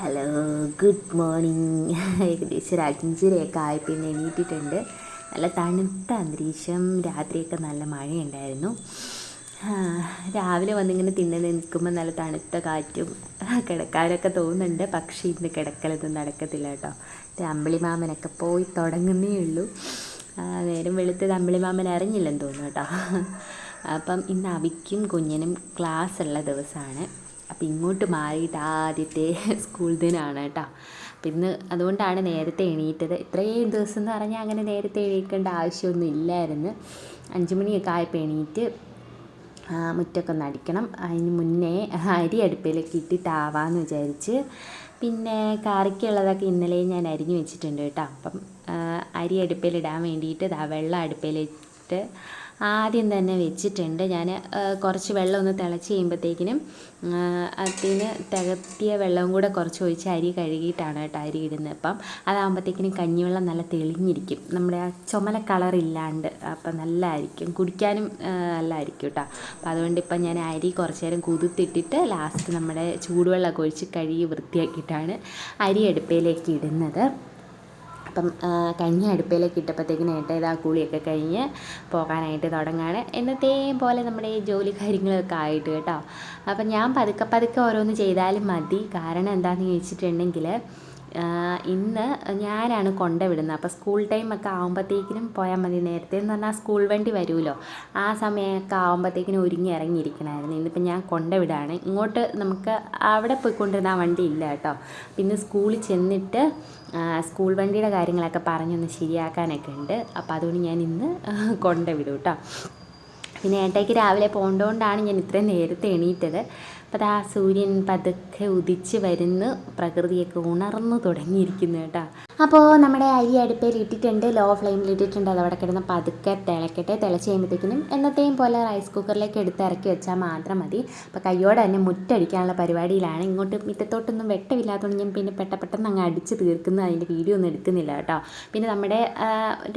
Hello good morning ഏകദേശം ഒരു അഞ്ചരയൊക്കെ ആയി പിന്നെ എണീറ്റിട്ടുണ്ട്. നല്ല തണുത്ത അന്തരീക്ഷം രാത്രിയൊക്കെ നല്ല മഴയുണ്ടായിരുന്നു. രാവിലെ വന്നിങ്ങനെ തിന്നു നിൽക്കുമ്പോൾ നല്ല തണുത്ത കാറ്റും കിടക്കാനൊക്കെ തോന്നുന്നുണ്ട്. പക്ഷേ ഇന്ന് കിടക്കലൊന്നും നടക്കത്തില്ല കേട്ടോ. ഇത് അമ്പിളി മാമനൊക്കെ പോയി തുടങ്ങുന്നേ ഉള്ളൂ. നേരം വെളുത്തത് അമ്പിളി മാമൻ അറിഞ്ഞില്ലെന്ന് തോന്നുന്നു കേട്ടോ. അപ്പം ഇന്ന് അവിക്കും കുഞ്ഞിനും ക്ലാസ് ഉള്ള ദിവസമാണ്. അപ്പം ഇങ്ങോട്ട് മാറിയിട്ട് ആദ്യത്തെ സ്കൂൾ ദിനമാണ് കേട്ടോ. അപ്പം ഇന്ന് അതുകൊണ്ടാണ് നേരത്തെ എണീറ്റത്. ഇത്രയും ദിവസം എന്ന് പറഞ്ഞാൽ അങ്ങനെ നേരത്തെ എണീക്കേണ്ട ആവശ്യമൊന്നും ഇല്ലായിരുന്നു. അഞ്ച് മണിയൊക്കെ ആയപ്പോൾ എണീറ്റ് മുറ്റൊക്കെ ഒന്ന് അടിക്കണം അതിന് മുന്നേ അരി അടുപ്പിലേക്ക് ഇട്ടിട്ടാവാന്ന് വിചാരിച്ച്. പിന്നെ കറിക്കുള്ളതൊക്കെ ഇന്നലെ ഞാൻ അരിഞ്ഞു വെച്ചിട്ടുണ്ട് കേട്ടോ. അപ്പം അരി അടുപ്പിലിടാൻ വേണ്ടിയിട്ട് വെള്ളം അടുപ്പിലിട്ട് ആദ്യം തന്നെ വെച്ചിട്ടുണ്ട്. ഞാൻ കുറച്ച് വെള്ളം ഒന്ന് തിളച്ച് കഴിയുമ്പോഴത്തേക്കിനും അതിന് തികത്തിയ വെള്ളവും കൂടെ കുറച്ച് ഒഴിച്ച് അരി കഴുകിയിട്ടാണ് കേട്ടോ അരി ഇടുന്നത്. അപ്പം അതാകുമ്പോഴത്തേക്കിനും കഞ്ഞിവെള്ളം നല്ല തെളിഞ്ഞിരിക്കും. നമ്മുടെ ആ ചുമല കളറില്ലാണ്ട് അപ്പം നല്ലതായിരിക്കും കുടിക്കാനും നല്ലതായിരിക്കും കേട്ടോ. അപ്പം അതുകൊണ്ട് ഇപ്പം ഞാൻ അരി കുറച്ച് നേരം കുതിർത്തിട്ടിട്ട് ലാസ്റ്റ് നമ്മുടെ ചൂടുവെള്ളമൊക്കെ ഒഴിച്ച് കഴുകി വൃത്തിയാക്കിയിട്ടാണ് അരി അടുപ്പയിലേക്ക് ഇടുന്നത്. അപ്പം കഞ്ഞി അടുപ്പയിലേക്ക് ഇട്ടപ്പോഴത്തേക്കിനും ഏട്ട ഇതാ കുളിയൊക്കെ കഴിഞ്ഞ് പോകാനായിട്ട് തുടങ്ങുകയാണ് എന്നത്തെയും പോലെ നമ്മുടെ ഈ ജോലി കാര്യങ്ങളൊക്കെ ആയിട്ട് കേട്ടോ. അപ്പം ഞാൻ പതുക്കെ പതുക്കെ ഓരോന്ന് ചെയ്താലും മതി. കാരണം എന്താണെന്ന് ചോദിച്ചിട്ടുണ്ടെങ്കിൽ ഇന്ന് ഞാനാണ് കൊണ്ടുവിടുന്നത് അപ്പോൾ സ്കൂൾ ടൈമൊക്കെ ആകുമ്പോഴത്തേക്കിനും പോയാൽ മതി. നേരത്തെ എന്ന് പറഞ്ഞാൽ സ്കൂൾ വണ്ടി വരുമല്ലോ ആ സമയമൊക്കെ ആകുമ്പോഴത്തേക്കിനും ഒരുങ്ങി ഇറങ്ങിയിരിക്കണമായിരുന്നു ഇന്നിപ്പോൾ ഞാൻ കൊണ്ടുവിടാണ് ഇങ്ങോട്ട് നമുക്ക് അവിടെ പോയിക്കൊണ്ടിരുന്ന വണ്ടി ഇല്ല കേട്ടോ. പിന്നെ സ്കൂളിൽ ചെന്നിട്ട് സ്കൂൾ വണ്ടിയുടെ കാര്യങ്ങളൊക്കെ പറഞ്ഞൊന്ന് ശരിയാക്കാനൊക്കെ ഉണ്ട്. അപ്പോൾ അതുകൊണ്ട് ഞാൻ ഇന്ന് കൊണ്ടുവിടും കേട്ടോ. പിന്നെ ഏട്ടയ്ക്ക് രാവിലെ പോകേണ്ടതുകൊണ്ടാണ് ഞാൻ ഇത്രയും നേരത്തെ എണീറ്റത്. അപ്പോൾ ദാ സൂര്യൻ പതുക്കെ ഉദിച്ച് വരുന്നു. പ്രകൃതിയൊക്കെ ഉണർന്നു തുടങ്ങിയിരിക്കുന്നു കേട്ടോ. അപ്പോൾ നമ്മുടെ അരി അടുപ്പയിൽ ഇട്ടിട്ടുണ്ട് ലോ ഫ്ലെയിമിൽ ഇട്ടിട്ടുണ്ട്. അത് അവിടെ കിടന്ന് പതുക്കെ തിളക്കട്ടെ. തിളച്ച് കഴിയുമ്പോഴത്തേക്കിനും എന്നത്തെയും പോലെ റൈസ് കുക്കറിലേക്ക് എടുത്ത് ഇറക്കി വെച്ചാൽ മാത്രം മതി. അപ്പോൾ കയ്യോടെ തന്നെ മുറ്റടിക്കാനുള്ള പരിപാടിയിലാണ്. ഇങ്ങോട്ട് മുറ്റത്തോട്ടൊന്നും വെട്ടമില്ലാത്തതുകൊണ്ട് ഞാൻ പിന്നെ പെട്ട പെട്ടെന്ന് അങ്ങ് അടിച്ച് തീർക്കുന്നു. അതിന്റെ വീഡിയോ ഒന്നും എടുക്കുന്നില്ല കേട്ടോ. പിന്നെ നമ്മുടെ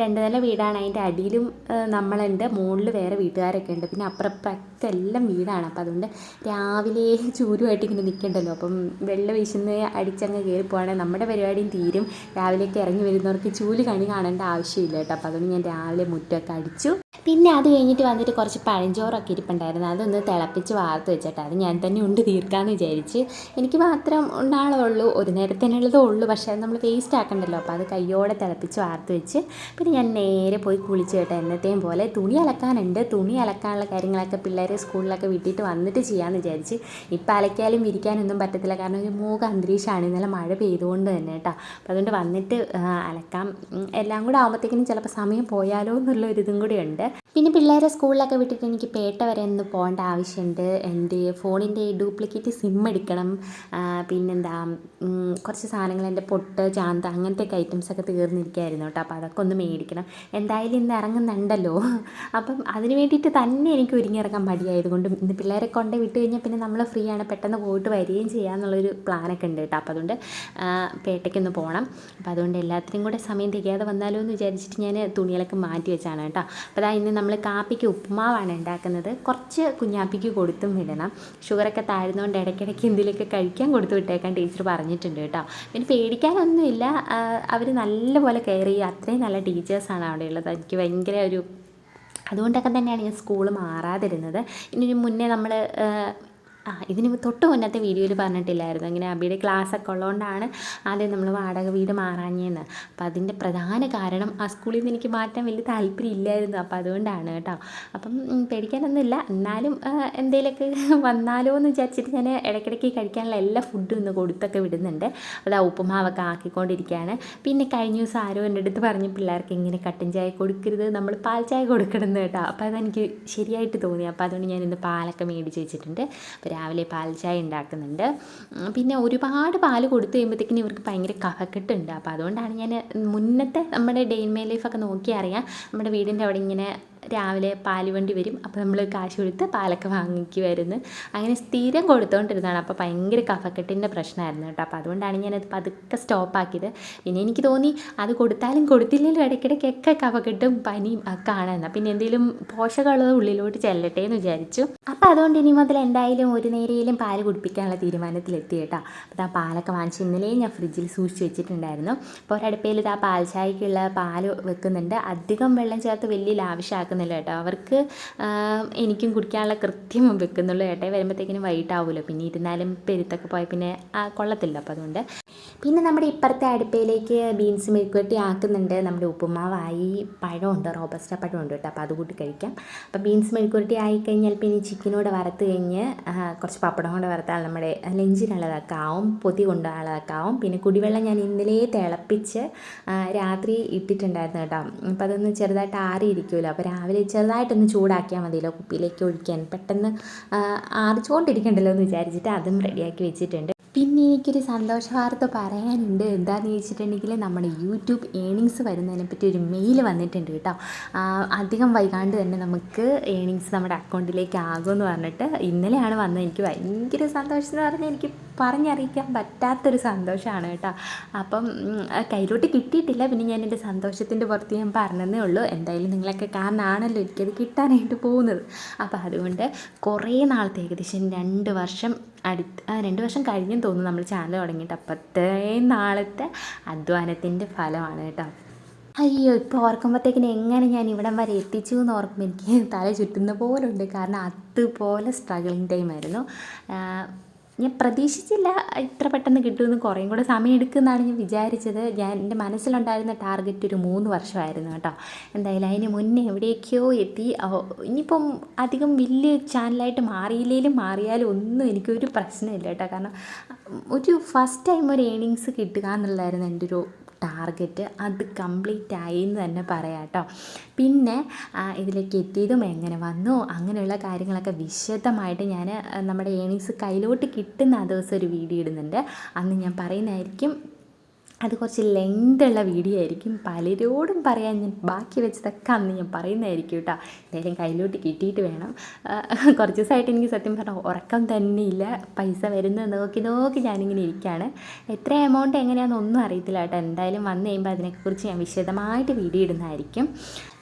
രണ്ട് നില വീടാണ്. അതിന്റെ അടിയിലും നമ്മളുണ്ട്. മുകളിൽ വേറെ വീട്ടുകാരൊക്കെ ഉണ്ട്. പിന്നെ അപ്പുറപ്പുറത്ത് എല്ലാം വീടാണ്. അപ്പോൾ അതുകൊണ്ട് രാവിലെ ചൂരുമായിട്ട് ഇങ്ങനെ നിൽക്കണ്ടല്ലോ. അപ്പം വെള്ളം വീശുന്ന അടിച്ചങ്ങ് കയറി പോവാണെങ്കിൽ നമ്മുടെ പരിപാടിയും തീരും. രാവിലേക്ക് ഇറങ്ങി വരുന്നവർക്ക് ചൂലി കണി കാണേണ്ട ആവശ്യമില്ല കേട്ടോ. അപ്പോൾ അതുകൊണ്ട് ഞാൻ രാവിലെ മുറ്റമൊക്കെ അടിച്ചു. പിന്നെ അത് കഴിഞ്ഞിട്ട് വന്നിട്ട് കുറച്ച് പഴഞ്ചോറൊക്കെ ഇരിപ്പുണ്ടായിരുന്നു. അതൊന്ന് തിളപ്പിച്ച് വാർത്ത് വെച്ചിട്ട് അത് ഞാൻ തന്നെ ഉണ്ട് തീർക്കാമെന്ന് വിചാരിച്ച്. എനിക്ക് മാത്രം ഉണ്ടാളുള്ളൂ ഒരു നേരത്തേനുള്ളതേ ഉള്ളൂ. പക്ഷേ അത് നമ്മൾ വേസ്റ്റ് ആക്കണ്ടല്ലോ. അപ്പോൾ അത് കയ്യോടെ തിളപ്പിച്ച് വാർത്ത് വെച്ച് പിന്നെ ഞാൻ നേരെ പോയി കുളിച്ച് കേട്ടോ. എന്നത്തെയും പോലെ തുണി അലക്കാനുണ്ട്. തുണി അലക്കാനുള്ള കാര്യങ്ങളൊക്കെ പിള്ളേരെ സ്കൂളിലൊക്കെ വിട്ടിട്ട് വന്നിട്ട് ചെയ്യാമെന്ന് വിചാരിച്ച്. ഇപ്പം അലക്കിയാലും വിരിക്കാനൊന്നും പറ്റത്തില്ല. കാരണം ഒരു മൂക അന്തരീക്ഷമാണ്. ഇന്നലെ മഴ പെയ്തുകൊണ്ട് തന്നെ കേട്ടോ. അപ്പോൾ അതുകൊണ്ട് വന്നിട്ട് ആ, അലക്കാം. എല്ലാം കൂടെ ആകുമ്പോഴത്തേക്കിനും ചിലപ്പോൾ സമയം പോയാലോ എന്നുള്ള ഒരു ഇതും കൂടി ഉണ്ട്. പിന്നെ പിള്ളേരെ സ്കൂളിലൊക്കെ വിട്ടിട്ട് എനിക്ക് പേട്ട വരെ ഒന്ന് പോകേണ്ട ആവശ്യമുണ്ട്. എന്റെ ഫോണിന്റെ ഡ്യൂപ്ലിക്കേറ്റ് സിം എടുക്കണം. പിന്നെന്താ കുറച്ച് സാധനങ്ങൾ എന്റെ പൊട്ട് ചാന്ത അങ്ങനത്തെ ഒക്കെ ഐറ്റംസൊക്കെ തീർന്നിരിക്കുകയായിരുന്നു കേട്ടോ. അപ്പോൾ അതൊക്കെ ഒന്ന് മേടിക്കണം. എന്തായാലും ഇന്ന് ഇറങ്ങുന്നുണ്ടല്ലോ. അപ്പം അതിന് വേണ്ടിയിട്ട് തന്നെ എനിക്ക് ഒരുങ്ങിയിറങ്ങാൻ മടിയായതുകൊണ്ട് ഇന്ന് പിള്ളേരെ കൊണ്ട് വിട്ട് കഴിഞ്ഞാൽ പിന്നെ നമ്മൾ ഫ്രീ ആണ്. പെട്ടെന്ന് പോയിട്ട് വരികയും ചെയ്യാമെന്നുള്ളൊരു പ്ലാനൊക്കെ ഉണ്ട് കേട്ടോ. അപ്പോൾ അതുകൊണ്ട് പേട്ടയ്ക്കൊന്ന് പോകണം. അപ്പോൾ അതുകൊണ്ട് എല്ലാത്തിനും കൂടെ സമയം തികയാതെ വന്നാലോ എന്ന് വിചാരിച്ചിട്ട് ഞാൻ തുണികളൊക്കെ മാറ്റി വെച്ചാണ് കേട്ടോ. അപ്പോൾ അതാ ഇന്ന് നമ്മൾ കാപ്പിക്ക് ഉപ്പുമാവാണ് ഉണ്ടാക്കുന്നത്. കുറച്ച് കുഞ്ഞാപ്പിക്ക് കൊടുത്തും വിടണം. ഷുഗറൊക്കെ താഴ്ന്നുകൊണ്ട് ഇടയ്ക്കിടയ്ക്ക് എന്തെങ്കിലുമൊക്കെ കഴിക്കാൻ കൊടുത്തു വിട്ടേക്കാൻ ടീച്ചർ പറഞ്ഞിട്ടുണ്ട് കേട്ടോ. പിന്നെ പേടിക്കാനൊന്നുമില്ല. അവർ നല്ലപോലെ കെയർ ചെയ്യുക. അത്രയും നല്ല ടീച്ചേഴ്സാണ് അവിടെയുള്ളത് എനിക്ക് ഭയങ്കര ഒരു അതുകൊണ്ടൊക്കെ തന്നെയാണ് ഞാൻ സ്കൂൾ മാറാതിരുന്നത്. ഇനി മുന്നേ നമ്മൾ ആ ഇതിന് തൊട്ട് മുന്നത്തെ വീഡിയോയിൽ പറഞ്ഞിട്ടില്ലായിരുന്നു. ഇങ്ങനെ അബിയുടെ ഒക്കെ ഉള്ളതുകൊണ്ടാണ് ആദ്യം നമ്മൾ വാടക വീട് മാറാഞ്ഞെന്ന്. അപ്പോൾ അതിന്റെ പ്രധാന കാരണം ആ സ്കൂളിൽ നിന്ന് എനിക്ക് മാറ്റാൻ വലിയ താല്പര്യം ഇല്ലായിരുന്നു. അതുകൊണ്ടാണ് കേട്ടോ. അപ്പം പേടിക്കാനൊന്നുമില്ല. എന്നാലും എന്തെങ്കിലുമൊക്കെ വന്നാലോ എന്ന് വിചാരിച്ചിട്ട് ഞാൻ ഇടയ്ക്കിടയ്ക്ക് കഴിക്കാനുള്ള എല്ലാ ഫുഡും ഇന്ന് കൊടുത്തൊക്കെ വിടുന്നുണ്ട്. അതാ ഉപ്പുമാവൊക്കെ ആക്കിക്കൊണ്ടിരിക്കുകയാണ്. പിന്നെ കഴിഞ്ഞ ദിവസം ആരോ എന്റെ അടുത്ത് പറഞ്ഞു പിള്ളേർക്ക് ഇങ്ങനെ കട്ടൻ ചായ കൊടുക്കരുത്. നമ്മൾ പാൽ ചായ കൊടുക്കണം കേട്ടോ. അപ്പോൾ അതെനിക്ക് ശരിയായിട്ട് തോന്നി. അപ്പോൾ അതുകൊണ്ട് ഞാൻ ഇന്ന് പാലൊക്കെ മേടിച്ച് വെച്ചിട്ടുണ്ട്. രാവിലെ പാൽ ചായ ഉണ്ടാക്കുന്നുണ്ട്. പിന്നെ ഒരുപാട് പാൽ കൊടുത്തു കഴിയുമ്പോഴത്തേക്കിനും ഇവർക്ക് ഭയങ്കര കഫക്കെട്ടുണ്ട്. അപ്പോൾ അതുകൊണ്ടാണ് ഞാൻ മുന്നത്തെ നമ്മുടെ ഡെയിൻ മേ ലൈഫൊക്കെ നോക്കി അറിയാം നമ്മുടെ വീടിന്റെ അവിടെ ഇങ്ങനെ രാവിലെ പാൽ വണ്ടി വരും. അപ്പോൾ നമ്മൾ കാശ് കൊടുത്ത് പാലൊക്കെ വാങ്ങിക്കുമായിരുന്നു അങ്ങനെ സ്ഥിരം കൊടുത്തുകൊണ്ടിരുന്നതാണ് അപ്പോൾ ഭയങ്കര കഫക്കെട്ടിന്റെ പ്രശ്നമായിരുന്നു കേട്ടോ. അപ്പോൾ അതുകൊണ്ടാണ് ഞാനത് പതുക്കെ സ്റ്റോപ്പാക്കിയത്. പിന്നെ എനിക്ക് തോന്നി അത് കൊടുത്താലും കൊടുത്തില്ലെങ്കിലും ഇടയ്ക്കിടയ്ക്കൊക്കെ കഫക്കെട്ടും പനിയും ഒക്കെ ആണെന്ന്. പിന്നെ എന്തെങ്കിലും പോഷകമുള്ളത് ഉള്ളിലോട്ട് ചെല്ലട്ടെ എന്ന് വിചാരിച്ചു. അപ്പോൾ അതുകൊണ്ട് ഇനി മുതൽ എന്തായാലും ഒരു നേരെയും പാൽ കുടിപ്പിക്കാനുള്ള തീരുമാനത്തിലെത്തി കേട്ടോ. അപ്പോൾ ആ പാലൊക്കെ വാങ്ങിച്ച് ഇന്നലെയും ഞാൻ ഫ്രിഡ്ജിൽ സൂക്ഷിച്ച് വെച്ചിട്ടുണ്ടായിരുന്നു. അപ്പോൾ ഒരടുപ്പയിൽ ഇതാ പാൽ ചായക്കുള്ള പാൽ വെക്കുന്നുണ്ട്. അധികം വെള്ളം ചേർത്ത് വലിയ ലാവശ്യമാക്കുന്നില്ല കേട്ടോ. അവർക്ക് എനിക്കും കുടിക്കാനുള്ള കൃത്യം വെക്കുന്നുള്ളൂ ഏട്ടായി വരുമ്പോഴത്തേക്കിനും വൈകിട്ടാവുമല്ലോ പിന്നെ ഇരുന്നാലും പെരുത്തൊക്കെ പോയി പിന്നെ കൊള്ളത്തില്ല അപ്പോൾ അതുകൊണ്ട്. പിന്നെ നമ്മുടെ ഇപ്പുറത്തെ അടുപ്പയിലേക്ക് ബീൻസ് മെഴുക്കുവരട്ടി ആക്കുന്നുണ്ട്. നമ്മുടെ ഉപ്പുമാവായി പഴമുണ്ട്. റോബസ്റ്റ പഴമുണ്ട് കേട്ടോ. അപ്പോൾ അത് കൂട്ടി കഴിക്കാം. അപ്പോൾ ബീൻസ് മെഴുക്കുവരട്ടി ആയിക്കഴിഞ്ഞാൽ പിന്നെ ചിക്കനോട് വറുത്ത് കഴിഞ്ഞ് കുറച്ച് പപ്പടം കൊണ്ട് വറുത്താൽ നമ്മുടെ ലഞ്ചിനുള്ളതൊക്കെ പൊതി കൊണ്ടുള്ളതൊക്കെ പിന്നെ കുടിവെള്ളം ഞാൻ ഇന്നലെ തിളപ്പിച്ച് രാത്രി ഇട്ടിട്ടുണ്ടായിരുന്നു കേട്ടോ. അപ്പോൾ അതൊന്ന് ചെറുതായിട്ട് ആറിയിരിക്കുമല്ലോ. അപ്പോൾ രാവിലെ ചെറുതായിട്ടൊന്ന് ചൂടാക്കിയാൽ മതിയല്ലോ കുപ്പിയിലേക്ക് ഒഴിക്കാൻ. പെട്ടെന്ന് ആറിച്ചുകൊണ്ടിരിക്കണ്ടല്ലോ എന്ന് വിചാരിച്ചിട്ട് അതും റെഡിയാക്കി വെച്ചിട്ടുണ്ട്. പിന്നെ എനിക്കൊരു സന്തോഷ വാർത്ത പറയാനുണ്ട്. എന്താണെന്ന് ചോദിച്ചിട്ടുണ്ടെങ്കിൽ നമ്മുടെ യൂട്യൂബ് ഏണിങ്സ് വരുന്നതിനെ പറ്റി ഒരു മെയിൽ വന്നിട്ടുണ്ട് കേട്ടോ. അധികം വൈകാണ്ട് തന്നെ നമുക്ക് ഏണിങ്സ് നമ്മുടെ അക്കൗണ്ടിലേക്ക് ആകുമെന്ന് പറഞ്ഞിട്ട് ഇന്നലെയാണ് വന്നത്. എനിക്ക് ഭയങ്കര സന്തോഷം എന്ന് പറഞ്ഞാൽ എനിക്ക് പറഞ്ഞറിയിക്കാൻ പറ്റാത്തൊരു സന്തോഷമാണ് കേട്ടോ. അപ്പം കയ്യിലോട്ട് കിട്ടിയിട്ടില്ല. പിന്നെ ഞാൻ എന്റെ സന്തോഷത്തിന്റെ പുറത്ത് ഞാൻ പറഞ്ഞതേ ഉള്ളൂ. എന്തായാലും നിങ്ങളൊക്കെ കാരണമാണല്ലോ എനിക്കത് കിട്ടാനായിട്ട് പോകുന്നത്. അപ്പോൾ അതുകൊണ്ട് കുറേ നാളത്തെ ഏകദേശം രണ്ട് വർഷം അടുത്ത് രണ്ട് വർഷം കഴിഞ്ഞു തോന്നുന്നു നമ്മൾ ചാനൽ തുടങ്ങിയിട്ട്. അപ്പോൾ നാളത്തെ അധ്വാനത്തിന്റെ ഫലമാണ് കേട്ടോ. അയ്യോ ഇപ്പോൾ ഓർക്കുമ്പോഴത്തേക്കിന് എങ്ങനെ ഞാൻ ഇവിടം വരെ എത്തിച്ചു എന്ന് ഓർക്കുമ്പോൾ എനിക്ക് തല ചുറ്റുന്ന പോലുണ്ട് കാരണം അതുപോലെ സ്ട്രഗിളിങ് ടൈമായിരുന്നു ഞാൻ പ്രതീക്ഷിച്ചില്ല ഇത്ര പെട്ടെന്ന് കിട്ടുമെന്ന്. കുറേയും കൂടെ സമയം എടുക്കുമെന്നാണ് ഞാൻ വിചാരിച്ചത്. ഞാൻ എന്റെ മനസ്സിലുണ്ടായിരുന്ന ടാർഗറ്റ് ഒരു മൂന്ന് വർഷമായിരുന്നു കേട്ടോ. എന്തായാലും അതിന് മുന്നേ എവിടേക്കോ എത്തി. ഇനിയിപ്പം അധികം വലിയ ചാനലായിട്ട് മാറിയില്ലെങ്കിലും മാറിയാലും ഒന്നും എനിക്കൊരു പ്രശ്നമില്ല കേട്ടോ. കാരണം ഒരു ഫസ്റ്റ് ടൈം ഒരു ഏണിങ്സ് കിട്ടുക എന്നുള്ളതായിരുന്നു എന്റെ ഒരു ടാർഗറ്റ് അത് കംപ്ലീറ്റ് ആയി എന്ന് തന്നെ പറയാം കേട്ടോ പിന്നെ ഇതിലേക്ക് എത്തിയതും എങ്ങനെ വന്നു? അങ്ങനെയുള്ള കാര്യങ്ങളൊക്കെ വിശദമായിട്ട് ഞാൻ നമ്മുടെ ഏണിങ്സ് കയ്യിലോട്ട് കിട്ടുന്ന ആ ദിവസം ഒരു വീഡിയോ ഇടുന്നുണ്ട്. അന്ന് ഞാൻ പറയുന്നതായിരിക്കും അത് കുറച്ച് ലെങ്തുള്ള വീഡിയോ ആയിരിക്കും. പലരോടും പറയാൻ ഞാൻ ബാക്കി വെച്ചതൊക്കെ അന്ന് ഞാൻ പറയുന്നതായിരിക്കും കേട്ടോ. എന്തായാലും കയ്യിലോട്ട് കിട്ടിയിട്ട് വേണം. കുറച്ച് ദിവസമായിട്ട് എനിക്ക് സത്യം പറഞ്ഞാൽ ഉറക്കം തന്നെ ഇല്ല. പൈസ വരുന്നത് നോക്കി നോക്കി ഞാനിങ്ങനെ ഇരിക്കുകയാണ് എത്ര എമൗണ്ട് എങ്ങനെയാണെന്നൊന്നും അറിയത്തില്ല കേട്ടോ. എന്തായാലും വന്നു കഴിയുമ്പോൾ അതിനെക്കുറിച്ച് ഞാൻ വിശദമായിട്ട് വീഡിയോ ഇടുന്നതായിരിക്കും.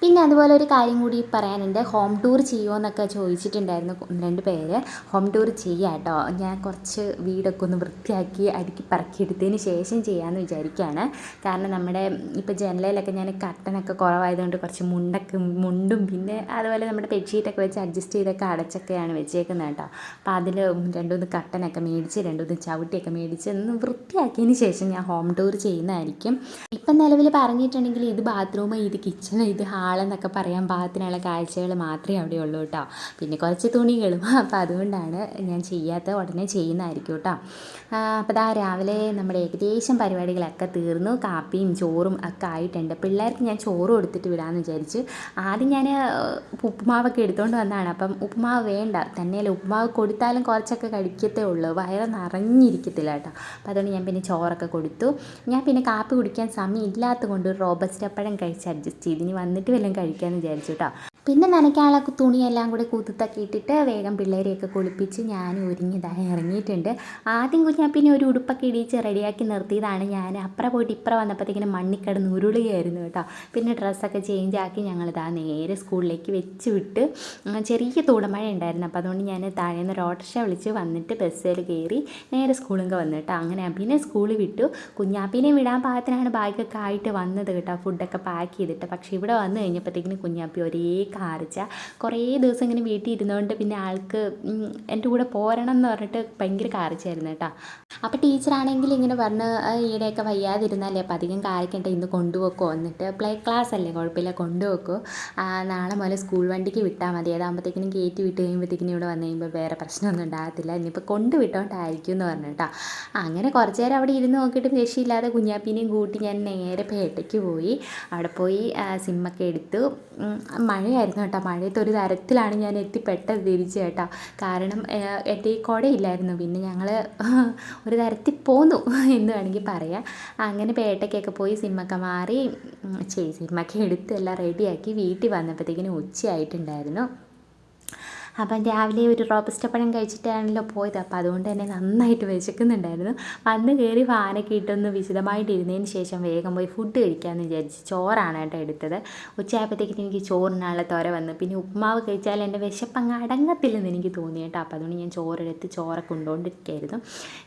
പിന്നെ അതുപോലെ ഒരു കാര്യം കൂടി പറയാനുണ്ട്. ഹോം ടൂർ ചെയ്യുമോ എന്നൊക്കെ ചോദിച്ചിട്ടുണ്ടായിരുന്നു രണ്ട് പേര്. ഹോം ടൂർ ചെയ്യാം കേട്ടോ ഞാൻ കുറച്ച് വീടൊക്കെ ഒന്ന് വൃത്തിയാക്കി അടുക്കി പറക്കിയെടുത്തതിന് ശേഷം ചെയ്യാമെന്ന് വിചാരിക്കുകയാണ് കാരണം നമ്മുടെ ഇപ്പോൾ ജനലയിലൊക്കെ ഞാൻ കട്ടനൊക്കെ കുറവായതുകൊണ്ട് കുറച്ച് മുണ്ടൊക്കെ മുണ്ടും പിന്നെ അതുപോലെ നമ്മുടെ ബെഡ്ഷീറ്റൊക്കെ വെച്ച് അഡ്ജസ്റ്റ് ചെയ്തൊക്കെ അടച്ചൊക്കെയാണ് വെച്ചേക്കുന്നത് കേട്ടോ അപ്പോൾ അതിൽ രണ്ടുമൂന്ന് കട്ടനൊക്കെ മേടിച്ച് രണ്ടുമൂന്ന് ചവിട്ടിയൊക്കെ മേടിച്ച് ഒന്ന് വൃത്തിയാക്കിയതിന് ശേഷം ഞാൻ ഹോം ടൂർ ചെയ്യുന്നതായിരിക്കും. ഇപ്പം നിലവിൽ പറഞ്ഞിട്ടുണ്ടെങ്കിൽ ഇത് ബാത്റൂം ഇത് കിച്ചൺ ഇത് ഹാളെന്നൊക്കെ പറയാൻ പാകത്തിനുള്ള കാഴ്ചകൾ മാത്രമേ അവിടെ ഉള്ളൂ കേട്ടോ. പിന്നെ കുറച്ച് തുണികളും. അപ്പോൾ അതുകൊണ്ടാണ് ഞാൻ ചെയ്യാത്ത ഉടനെ ചെയ്യുന്നതായിരിക്കും കേട്ടോ. അപ്പോൾ ദാ രാവിലെ നമ്മുടെ ഏകദേശം പരിപാടികളൊക്കെ തീർന്നു. കാപ്പിയും ചോറും ഒക്കെ ആയിട്ടുണ്ട്. പിള്ളേർക്ക് ഞാൻ ചോറ് കൊടുത്തിട്ട് വിടാമെന്ന് വിചാരിച്ച് ആദ്യം ഞാൻ ഉപ്പുമാവൊക്കെ എടുത്തുകൊണ്ട് വന്നതാണ്. അപ്പം ഉപ്പുമാവ് വേണ്ട. തന്നെയല്ല ഉപ്പുമാവ് കൊടുത്താലും കുറച്ചൊക്കെ കഴിക്കത്തേ ഉള്ളൂ. വയറ് നിറഞ്ഞിരിക്കത്തില്ല കേട്ടോ. അപ്പോൾ അതുകൊണ്ട് ഞാൻ പിന്നെ ചോറൊക്കെ കൊടുത്തു. ഞാൻ പിന്നെ കാപ്പി കുടിക്കാൻ സമയം ഇല്ലാത്തത് കൊണ്ട് ഒരു റോബസ്റ്റ് പഴം കഴിച്ച് അഡ്ജസ്റ്റ് ചെയ്ത് ഇനി വന്നിട്ട് വല്ലതും കഴിക്കാമെന്ന് വിചാരിച്ചു കേട്ടോ പിന്നെ നനയ്ക്കാനുള്ള തുണിയെല്ലാം കൂടെ കുത്തിത്തൊക്കെ ഇട്ടിട്ട് വേഗം പിള്ളേരെയൊക്കെ കുളിപ്പിച്ച് ഞാൻ ഒരുങ്ങിയതായി ഇറങ്ങിയിട്ടുണ്ട്. ആദ്യം ഞാൻ പിന്നെ ഒരു ഉടുപ്പൊക്കെ ഇടിയിച്ച് റെഡിയാക്കി നിർത്തിയതാണ്. ഞാൻ അപ്പുറം പോയിട്ട് ഇപ്പുറം വന്നപ്പോഴത്തേക്കിനും മണ്ണിക്കിടന്ന് ഉരുളുകയായിരുന്നു കേട്ടോ. പിന്നെ ഡ്രസ്സൊക്കെ ചേഞ്ച് ആക്കി ഞങ്ങളിതാ നേരെ സ്കൂളിലേക്ക് വെച്ച് വിട്ട് ചെറിയ തൂടമഴ ഉണ്ടായിരുന്നു. അപ്പോൾ അതുകൊണ്ട് ഞാൻ താഴെ നിന്ന് ഓട്ടോറിക്ഷ വിളിച്ച് വന്നിട്ട് ബസ്സിൽ കയറി നേരെ സ്കൂളിൽ വന്നു കേട്ടോ. അങ്ങനെ അബിനെ സ്കൂളിൽ വിട്ടു. കുഞ്ഞാപ്പിനെ വിടാൻ പാകത്തിനാണ് ബാഗൊക്കെ ആയിട്ട് വന്നത് കേട്ടോ. ഫുഡൊക്കെ പാക്ക് ചെയ്തിട്ട്. പക്ഷേ ഇവിടെ വന്നു കഴിഞ്ഞപ്പോഴത്തേക്കിനും കുഞ്ഞാപ്പി ഒരേ കാറിച്ച കുറേ ദിവസം ഇങ്ങനെ വീട്ടിൽ ഇരുന്നുകൊണ്ട് പിന്നെ ആൾക്ക് എന്റെ കൂടെ പോരണം എന്ന് പറഞ്ഞിട്ട് ഭയങ്കര കാറിച്ചായിരുന്നു കേട്ടോ. അപ്പോൾ ടീച്ചറാണെങ്കിൽ ഇങ്ങനെ പറഞ്ഞ് ഈടെയൊക്കെ വയ്യാതിരുന്നാലേ അപ്പോൾ അധികം കാറിക്കണ്ട ഇന്ന് കൊണ്ടുപോക്കോ എന്നിട്ട് പ്ലേ ക്ലാസ് അല്ലേ കുഴപ്പമില്ല കൊണ്ടുപോക്കോ നാളെ മുതൽ സ്കൂൾ വണ്ടിക്ക് വിട്ടാൽ മതി. അതാകുമ്പോഴത്തേക്കിനും കയറ്റി വിട്ട് കഴിയുമ്പോഴത്തേക്കിനും ഇവിടെ വന്നു കഴിയുമ്പോൾ വേറെ പ്രശ്നമൊന്നും ഉണ്ടാകത്തില്ല. ഇനിയിപ്പോൾ കൊണ്ടുവിട്ടോണ്ടായിരിക്കും എന്ന് പറഞ്ഞു കേട്ടോ. അങ്ങനെ കുറച്ച് നേരം അവിടെ ഇരുന്ന് നോക്കിയിട്ട് രക്ഷയില്ലാതെ കുഞ്ഞാപ്പിനെയും കൂട്ടി ഞാൻ നേരെ പേട്ടയ്ക്ക് പോയി. അവിടെ പോയി സിമ്മൊക്കെ എടുത്തു. മഴ മഴയായിരുന്നു കേട്ടോ. മഴയത്ത് ഒരു തരത്തിലാണ് ഞാൻ എത്തിപ്പെട്ടത് തിരിച്ച് കേട്ടോ. കാരണം എന്റെ ഈ കുടയില്ലായിരുന്നു. പിന്നെ ഞങ്ങൾ ഒരു തരത്തിൽ പോന്നു എന്ന് വേണമെങ്കിൽ പറയാം. അങ്ങനെ പേട്ടയ്ക്കൊക്കെ പോയി സിനിമക്ക മാറി ചെയ് സിമ്മൊക്കെ എടുത്ത് എല്ലാം റെഡിയാക്കി വീട്ടിൽ വന്നപ്പോഴത്തേക്കിനും ഉച്ചയായിട്ടുണ്ടായിരുന്നു. അപ്പം രാവിലെ ഒരു റോബസ്റ്റ പഴം കഴിച്ചിട്ടാണല്ലോ പോയത്. അപ്പം അതുകൊണ്ട് തന്നെ നന്നായിട്ട് വിശക്കുന്നുണ്ടായിരുന്നു. വന്ന് കയറി ഫാനൊക്കെ ഇട്ടൊന്ന് വിശദമായിട്ട് ഇരുന്നതിന് ശേഷം വേഗം പോയി ഫുഡ് കഴിക്കാമെന്ന് വിചാരിച്ച് ചോറാണ് കേട്ടോ എടുത്തത്. ഉച്ചയായപ്പോഴത്തേക്കും എനിക്ക് ചോറിനുള്ള തോര വന്നു. പിന്നെ ഉപ്മാവ് കഴിച്ചാൽ എന്റെ വിശപ്പങ്ങ് അടങ്ങത്തില്ലെന്ന് എനിക്ക് തോന്നി കേട്ടോ. അപ്പം അതുകൊണ്ട് ഞാൻ ചോറെടുത്ത് ചോറൊക്കെ കൊണ്ടുകൊണ്ടിരിക്കുകയായിരുന്നു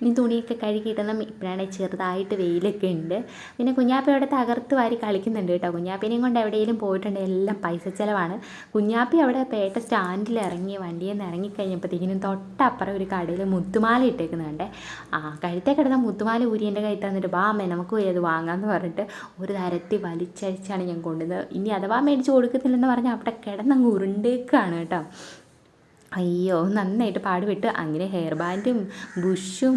ഇനി തുണിയൊക്കെ കഴുകിയിട്ടൊന്നും ഇപ്പോഴാണെങ്കിൽ ചെറുതായിട്ട് വെയിലൊക്കെ ഉണ്ട്. പിന്നെ കുഞ്ഞാപ്പ അവിടെ തകർത്ത് വാരി കളിക്കുന്നുണ്ട് കേട്ടോ. കുഞ്ഞാപ്പിനെയും കൊണ്ട് എവിടെയെങ്കിലും പോയിട്ടുണ്ടെങ്കിൽ എല്ലാം പൈസ ചിലവാണ്. കുഞ്ഞാപ്പി അവിടെ പേട്ട സ്റ്റാൻഡിൽ ഇറങ്ങി വണ്ടിയിൽ നിന്ന് ഇറങ്ങിക്കഴിഞ്ഞപ്പോഴത്തേക്കിനും തൊട്ടപ്പുറം ഒരു കടയിൽ മുത്തുമാല ഇട്ടേക്കുന്നുണ്ട് ആ കഴുത്തേ കിടന്ന മുത്തുമാല ഊരി എന്റെ കൈ തന്നിട്ട് വാ അമ്മേ നമുക്ക് പോയി അത് വാങ്ങാമെന്ന് പറഞ്ഞിട്ട് ഒരു തരത്തി വലിച്ചഴിച്ചാണ് ഞാൻ കൊണ്ടുവന്നത്. ഇനി അഥവാ മേടിച്ച് കൊടുക്കത്തില്ലെന്ന് പറഞ്ഞാൽ അവിടെ കിടന്നങ്ങ് ഉരുണ്ടേക്കാണ് കേട്ടോ. അയ്യോ നന്നായിട്ട് പാടുപെട്ട് അങ്ങനെ ഹെയർ ബാൻഡും ബുഷും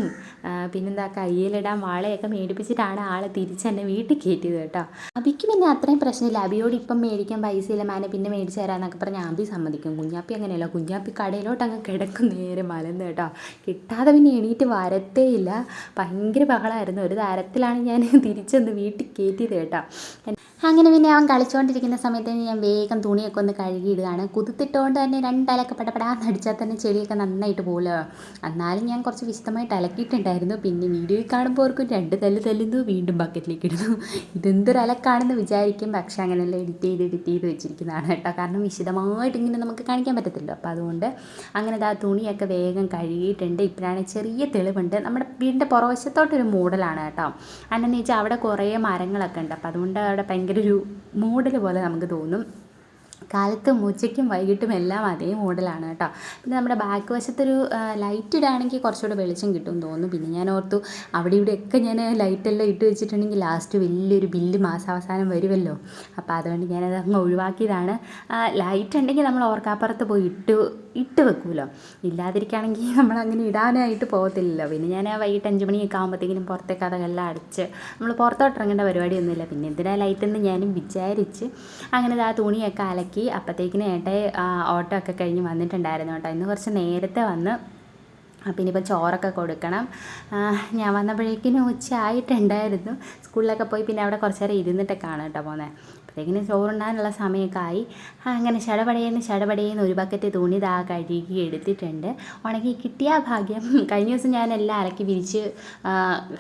പിന്നെന്താ കയ്യിലിടാൻ വാളയൊക്കെ മേടിപ്പിച്ചിട്ടാണ് ആളെ തിരിച്ച് എന്നെ വീട്ടിൽ കയറ്റിയത് കേട്ടോ. അബിക്ക് പിന്നെ അത്രയും പ്രശ്നമില്ല. അബിയോട് ഇപ്പം മേടിക്കാൻ പൈസ ഇല്ല. മാനെ പിന്നെ മേടിച്ച് തരാമെന്നൊക്കെ പറഞ്ഞ് അബി സമ്മതിക്കും. കുഞ്ഞാപ്പി അങ്ങനെയല്ല. കുഞ്ഞാപ്പി കടയിലോട്ട് അങ്ങ് കിടക്കും നേരെ മലന്ന് കേട്ടോ. കിട്ടാതെ പിന്നെ എണീറ്റ് വരത്തേ ഇല്ല. ഭയങ്കര ബഹളമായിരുന്നു ഒരു തരത്തിലാണ് ഞാൻ തിരിച്ചൊന്ന് വീട്ടിൽ കയറ്റിയത് കേട്ടോ. അങ്ങനെ പിന്നെ അവൻ കളിച്ചുകൊണ്ടിരിക്കുന്ന സമയത്ത് ഞാൻ വേഗം തുണിയൊക്കെ ഒന്ന് കഴുകിയിടുകയാണ്. കുതിർത്തിട്ടുകൊണ്ട് തന്നെ രണ്ടലൊക്കെ പടപടാന്ന് അടിച്ചാൽ തന്നെ ചെളിയൊക്കെ നന്നായിട്ട് പോലോ എന്നാലും ഞാൻ കുറച്ച് വിശദമായിട്ട് അലക്കിയിട്ടുണ്ടായിരുന്നു. പിന്നെ വീഡിയോയിൽ കാണുമ്പോൾ അവർക്കും രണ്ട് തല്ല് തല്ലുന്നു വീണ്ടും ബക്കറ്റിലേക്ക് ഇടുന്നു. ഇതെന്തൊരു അലക്കാണെന്ന് വിചാരിക്കും. പക്ഷെ അങ്ങനെയല്ല എഡിറ്റ് ചെയ്ത് എഡിറ്റ് ചെയ്ത് വെച്ചിരിക്കുന്നതാണ് കേട്ടോ. കാരണം വിശദമായിട്ട് ഇങ്ങനെ നമുക്ക് കാണിക്കാൻ പറ്റത്തില്ലല്ലോ. അപ്പോൾ അതുകൊണ്ട് അങ്ങനെ ആ തുണിയൊക്കെ വേഗം കഴുകിയിട്ടുണ്ട്. ഇപ്പോഴാണ് ചെറിയ തെളിവുണ്ട്. നമ്മുടെ വീടിന്റെ പുറവശത്തോട്ടൊരു മൂടലാണ് കേട്ടോ. അന്നെന്ന് വെച്ചാൽ അവിടെ കുറേ മരങ്ങളൊക്കെ ഉണ്ട്. അപ്പോൾ അതുകൊണ്ട് അവിടെ ഭയങ്കര ഒരു മോഡൽ പോലെ നമുക്ക് തോന്നും. കാലത്തും ഉച്ചയ്ക്കും വൈകിട്ടും എല്ലാം അതേ മോഡലാണ് കേട്ടോ. പിന്നെ നമ്മുടെ ബാക്ക് വശത്തൊരു ലൈറ്റ് ഇടുകയാണെങ്കിൽ കുറച്ചുകൂടെ വെളിച്ചം കിട്ടും തോന്നുന്നു. പിന്നെ ഞാൻ ഓർത്തു അവിടെ ഇവിടെയൊക്കെ ഞാൻ ലൈറ്റെല്ലാം ഇട്ട് വെച്ചിട്ടുണ്ടെങ്കിൽ ലാസ്റ്റ് വലിയൊരു ബില്ല് മാസാവസാനം വരുമല്ലോ. അപ്പോൾ അതുകൊണ്ട് ഞാനത് അങ്ങ് ഒഴിവാക്കിയതാണ്. ലൈറ്റ് ഉണ്ടെങ്കിൽ നമ്മൾ ഓർക്കാപ്പുറത്ത് പോയി ഇട്ട് ഇട്ട് വെക്കുമല്ലോ ഇല്ലാതിരിക്കുകയാണെങ്കിൽ നമ്മൾ അങ്ങനെ ഇടാനായിട്ട് പോകത്തില്ലല്ലോ. പിന്നെ ഞാൻ ആ വൈകിട്ട് അഞ്ച് മണിയൊക്കെ ആകുമ്പോഴത്തേക്കിനും പുറത്തെ കഥകളെല്ലാം അടച്ച് നമ്മൾ പുറത്തോട്ട് ഇറങ്ങേണ്ട പരിപാടിയൊന്നുമില്ല. പിന്നെ എന്തിനാ ലൈറ്റ് എന്ന് ഞാനും വിചാരിച്ച് അങ്ങനെ ആ തുണിയൊക്കെ അലക്കി അപ്പോഴത്തേക്കിനും ഏട്ടെ ഓട്ടോ ഒക്കെ കഴിഞ്ഞ് വന്നിട്ടുണ്ടായിരുന്നു കേട്ടോ. ഇന്ന് കുറച്ച് നേരത്തെ വന്ന്. പിന്നെ ഇപ്പോൾ ചോറൊക്കെ കൊടുക്കണം. ഞാൻ വന്നപ്പോഴേക്കിനും ഉച്ച ആയിട്ടുണ്ടായിരുന്നു സ്കൂളിലൊക്കെ പോയി പിന്നെ അവിടെ കുറച്ച് നേരം ഇരുന്നിട്ടൊക്കെയാണ് കേട്ടോ പോകുന്നത് അപ്പോഴത്തേക്കിനും ചോറുണ്ടാകാനുള്ള സമയമൊക്കെ ആയി. അങ്ങനെ ചടപടയെന്ന് ചടപടയെന്ന് ഒരു ബക്കറ്റ് തുണി ദാ കഴുകി എടുത്തിട്ടുണ്ട്. ഉണങ്ങി കിട്ടിയ ഭാഗ്യം. കഴിഞ്ഞ ദിവസം ഞാൻ എല്ലാം അലക്കി വിരിച്ച്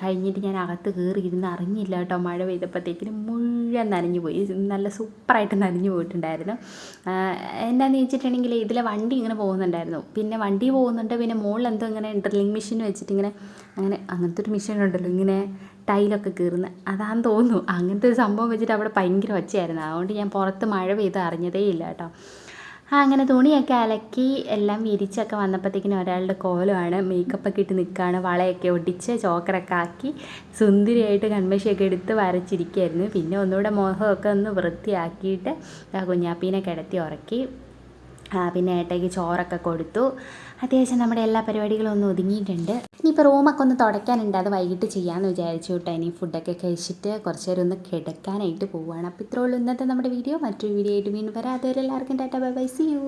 കഴിഞ്ഞിട്ട് ഞാൻ അകത്ത് കയറി ഇരുന്ന് അറിഞ്ഞില്ല കേട്ടോ മഴ പെയ്തപ്പോഴത്തേക്കിനും മുഴുവൻ നനഞ്ഞു പോയി. നല്ല സൂപ്പറായിട്ട് നനഞ്ഞു പോയിട്ടുണ്ടായിരുന്നു. എന്താണെന്ന് വെച്ചിട്ടുണ്ടെങ്കിൽ ഇതിലെ വണ്ടി ഇങ്ങനെ പോകുന്നുണ്ടായിരുന്നു. പിന്നെ വണ്ടി പോകുന്നുണ്ട് പിന്നെ മുകളിൽ എന്തോ ഇങ്ങനെ ഡ്രില്ലിങ് മെഷീൻ വെച്ചിട്ട് ഇങ്ങനെ അങ്ങനെ അങ്ങനത്തെ ഒരു മെഷീൻ ഉണ്ടല്ലോ ഇങ്ങനെ ടൈലൊക്കെ കീറുന്ന. അതാന്ന് തോന്നുന്നു. അങ്ങനത്തെ ഒരു സംഭവം വെച്ചിട്ട് അവിടെ ഭയങ്കര ഒച്ചയായിരുന്നു. അതുകൊണ്ട് ഞാൻ പുറത്ത് മഴ പെയ്ത് അറിഞ്ഞതേ ഇല്ല കേട്ടോ. ആ അങ്ങനെ തുണിയൊക്കെ അലക്കി എല്ലാം വിരിച്ചൊക്കെ വന്നപ്പോഴത്തേക്കിനും ഒരാളുടെ കോലമാണ്. മേക്കപ്പൊക്കെ ഇട്ട് നിൽക്കുകയാണ് വളയൊക്കെ ഒടിച്ച് ചോക്കറൊക്കെ ആക്കി സുന്ദരിയായിട്ട് കൺമഷിയൊക്കെ എടുത്ത് വരച്ചിരിക്കുകയായിരുന്നു പിന്നെ ഒന്നുകൂടെ മോഹമൊക്കെ ഒന്ന് വൃത്തിയാക്കിയിട്ട് കുഞ്ഞാപ്പീനെ കിടത്തി ഉറക്കി. പിന്നെ ഏട്ടയ്ക്ക് ചോറൊക്കെ കൊടുത്തു. അത്യാവശ്യം നമ്മുടെ എല്ലാ പരിപാടികളും ഒന്ന് ഒതുങ്ങിയിട്ടുണ്ട്. ഇനിയിപ്പോൾ റൂമൊക്കെ ഒന്ന് തുടയ്ക്കാനുണ്ട്. അത് വൈകിട്ട് ചെയ്യാമെന്ന് വിചാരിച്ചു കേട്ടോ. ഇനി ഫുഡൊക്കെ കഴിച്ചിട്ട് കുറച്ച് നേരം ഒന്ന് കിടക്കാനായിട്ട് പോവുകയാണ് അപ്പോൾ ഇത്രേ ഉള്ളൂ ഇന്നത്തെ നമ്മുടെ വീഡിയോ മറ്റൊരു വീഡിയോ ആയിട്ട് വീണ്ടും വരാം. അതുവരെ എല്ലാവർക്കും tata. Bye bye see you